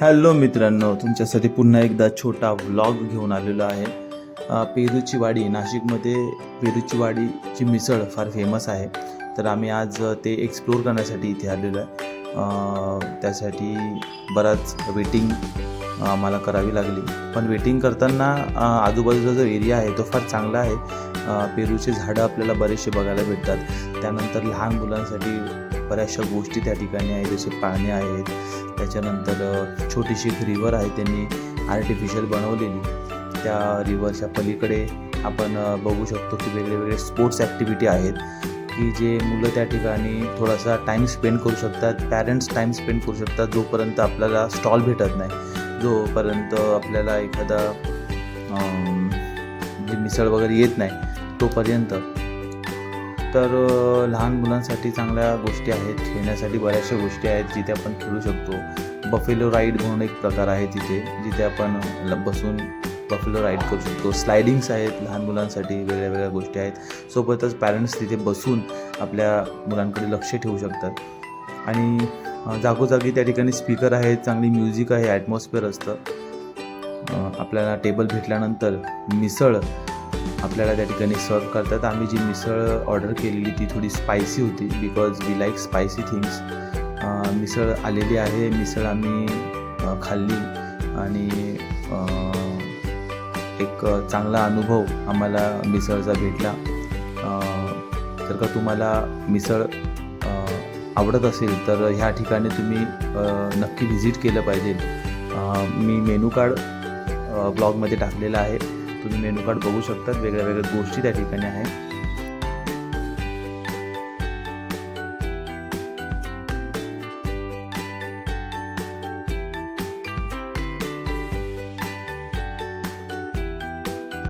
Hello मित्रांनो तुमच्यासाठी पुन्हा एकदा छोटा व्लॉग घेऊन आलेलो आहे. पेरूची वाडी नाशिकमध्ये पेरूची वाडीची मिसळ फार फेमस आहे. तर आम्ही आज ते एक्सप्लोर करण्यासाठी इथे आलेलो आहे. त्यासाठी बराच वेटिंग आम्हाला करावी लागली. पण वेटिंग करताना आजूबाजूचा जो एरिया आहे तो फार चांगला आहे. पेरूचे झाडं आपल्याला बरेचसे बघायला भेटतात. त्यानंतर लहान मुलांसाठी बऱ्याचशा गोष्टी त्या ठिकाणी आहेत जसे पाळणे आहेत. त्याच्यानंतर छोटीशी एक रिव्हर आहे त्यांनी आर्टिफिशियल बनवलेली. त्या रिव्हरच्या पलीकडे आपण बघू शकतो की वेगळे वेगळे स्पोर्ट्स ॲक्टिव्हिटी आहेत. की जे मुलं त्या ठिकाणी थोडासा टाईम स्पेंड करू शकतात पॅरेंट्स टाईम स्पेंड करू शकतात जोपर्यंत आपल्याला स्टॉल भेटत नाही. जोपर्यंत आपल्याला एखादा मिसळ वगैरे येत नाही तोपर्यंत. तर लहान मुलांसाठी चांगल्या गोष्टी आहेत खेळण्यासाठी बऱ्याचशा गोष्टी आहेत जिथे आपण खेळू शकतो. बफेलो राईड म्हणून एक प्रकार आहे तिथे जिथे आपण बसून बफेलो राईड करू शकतो. स्लायडिंग्स आहेत लहान मुलांसाठी वेगळ्या वेगळ्या गोष्टी आहेत. सोबतच पॅरेंट्स तिथे बसून आपल्या मुलांकडे लक्ष ठेवू शकतात. आणि जागोजागी त्या ठिकाणी स्पीकर आहेत चांगली म्युझिक आहे ॲटमॉस्फिअर असतं. आपल्याला टेबल भेटल्यानंतर मिसळ आपल्याला त्या ठिकाणी सर्व करतात. आम्ही जी मिसळ ऑर्डर केलेली ती थोडी स्पायसी होती because we like spicy things misal आलेली आहे. मिसळ आम्ही खाल्ली आणि एक चांगला अनुभव आम्हाला मिसळचा भेटला. जर का तुम्हाला मिसळ आवडत असेल तर ह्या ठिकाणी तुम्ही नक्की व्हिजिट केलं पाहिजे. मी मेनू कार्ड ब्लॉगमध्ये टाकलेला आहे. तुम्ही मेनू कार्ड बघू शकतात. वेगळ्या वेगळ्या गोष्टी त्या ठिकाणी आहेत.